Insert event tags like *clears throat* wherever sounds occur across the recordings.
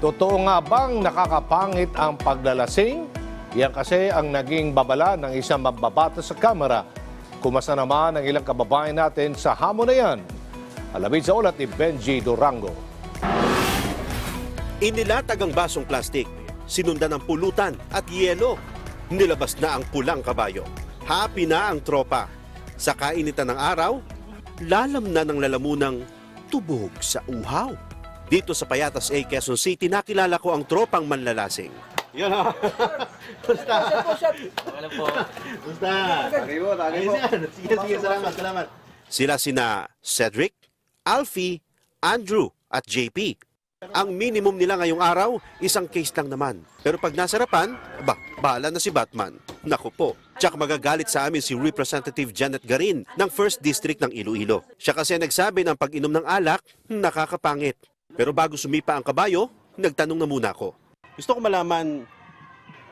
Totoo nga bang nakakapangit ang paglalasing? Yan kasi ang naging babala ng isang mababata sa kamera. Kumasa naman ang ilang kababayan natin sa hamon na yan. Alamin sa ulat ni Benji Durango. Inilatag ang basong plastik, sinundan ng pulutan at yelo. Nilabas na ang pulang kabayo. Happy na ang tropa. Sa kainitan ng araw, lalam na ng lalamunang tubog sa uhaw. Dito sa Payatas A, Quezon City, nakilala ko ang tropang manlalasing. *laughs* Yan ha. Basta. Basta. Tagay mo, tagay mo. Sige, sige, salamat, salamat. Sila sina Cedric, Alfie, Andrew at JP. Ang minimum nila ngayong araw, isang case lang naman. Pero pag nasarapan, ba, bahala na si Batman. Naku po. Tsak magagalit sa amin si Representative Janet Garin ng 1st District ng Iloilo. Siya kasi nagsabi ng pag-inom ng alak, nakakapangit. Pero bago sumipa ang kabayo, nagtanong na muna ako. Gusto ko malaman,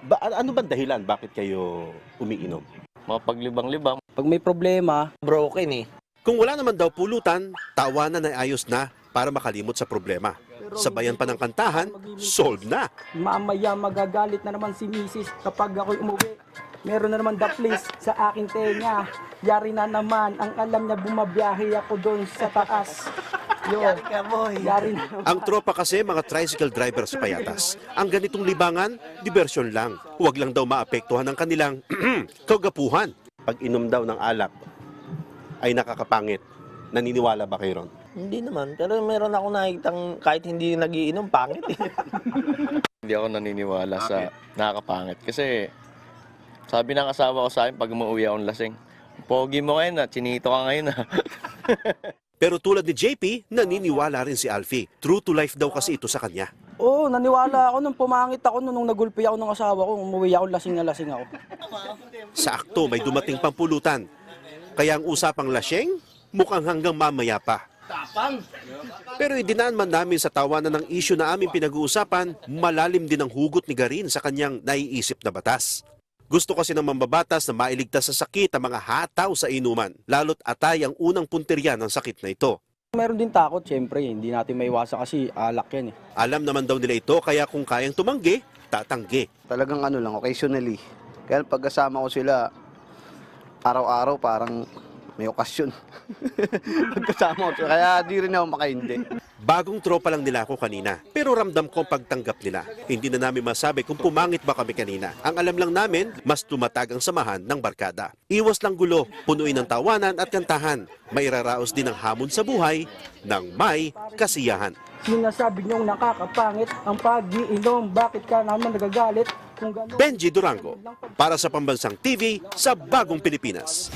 ba, ano ba dahilan bakit kayo umiinom? mga paglibang-libang. Pag may problema, Broken eh. Kung wala naman daw pulutan, tawanan ay ayos na para makalimot sa problema. Sabayan pa ng kantahan, solve na. mamaya magagalit na naman si Mrs. kapag ako'y umuwi. Meron na naman the place sa aking tenga. Yari na naman, ang alam niya bumabiyahe ako doon sa taas. Yo, Yari ka boy. Yari na naman. Ang tropa kasi mga tricycle driver sa payatas. Ang ganitong libangan, diversyon lang. Huwag lang daw maapektuhan ng kanilang *clears throat* kagapuhan. Pag inom daw ng alak, ay nakakapangit. Naniniwala ba kayo ron? Hindi naman. Pero meron ako nakikitang kahit hindi nagiinom, pangit eh. *laughs* hindi ako naniniwala sa nakakapangit. Kasi sabi ng asawa ko sa akin pag umuwi akong lasing, Pogi mo ngayon na, chinito ka ngayon ah." na. *laughs* Pero tulad ni JP, naniniwala rin si Alfie. True to life daw kasi ito sa kanya. Oo, naniwala ako nung pumangit ako nung, nagulpi ako ng asawa ko. Umuwi ako, lasing na lasing ako. Sa akto may dumating pampulutan. Kaya ang usapang lasyeng, mukhang hanggang mamaya pa. Pero idinaan man namin sa tawanan ng isyu na aming pinag-uusapan, malalim din ang hugot ni Garin sa kanyang naiisip na batas. Gusto kasi ng mambabatas na mailigtas sa sakit ang mga hataw sa inuman, lalo't atay ang unang punteriya ng sakit na ito. Meron din takot, syempre. Hindi natin maiwasan kasi alak yan eh. Alam naman daw nila ito kaya kung kayang tumanggi, tatanggi. talagang ano lang, occasionally. Kaya pagkasama ko sila, araw-araw parang may okasyon. *laughs* pagkasama ko sila, kaya di rin ako makaindi. Bagong tropa lang nila ako kanina, pero ramdam ko ang pagtanggap nila. Hindi na namin masabi kung pumangit ba kami kanina. Ang alam lang namin, mas tumatag ang samahan ng barkada. Iwas lang gulo, punuin ng tawanan at kantahan. May raraos din ang hamon sa buhay ng may kasiyahan. Sinasabi niyong nakakapangit ang pag-iinom. Bakit ka naman nagagalit? Kung gano'n, Benji Durango, para sa Pambansang TV sa Bagong Pilipinas.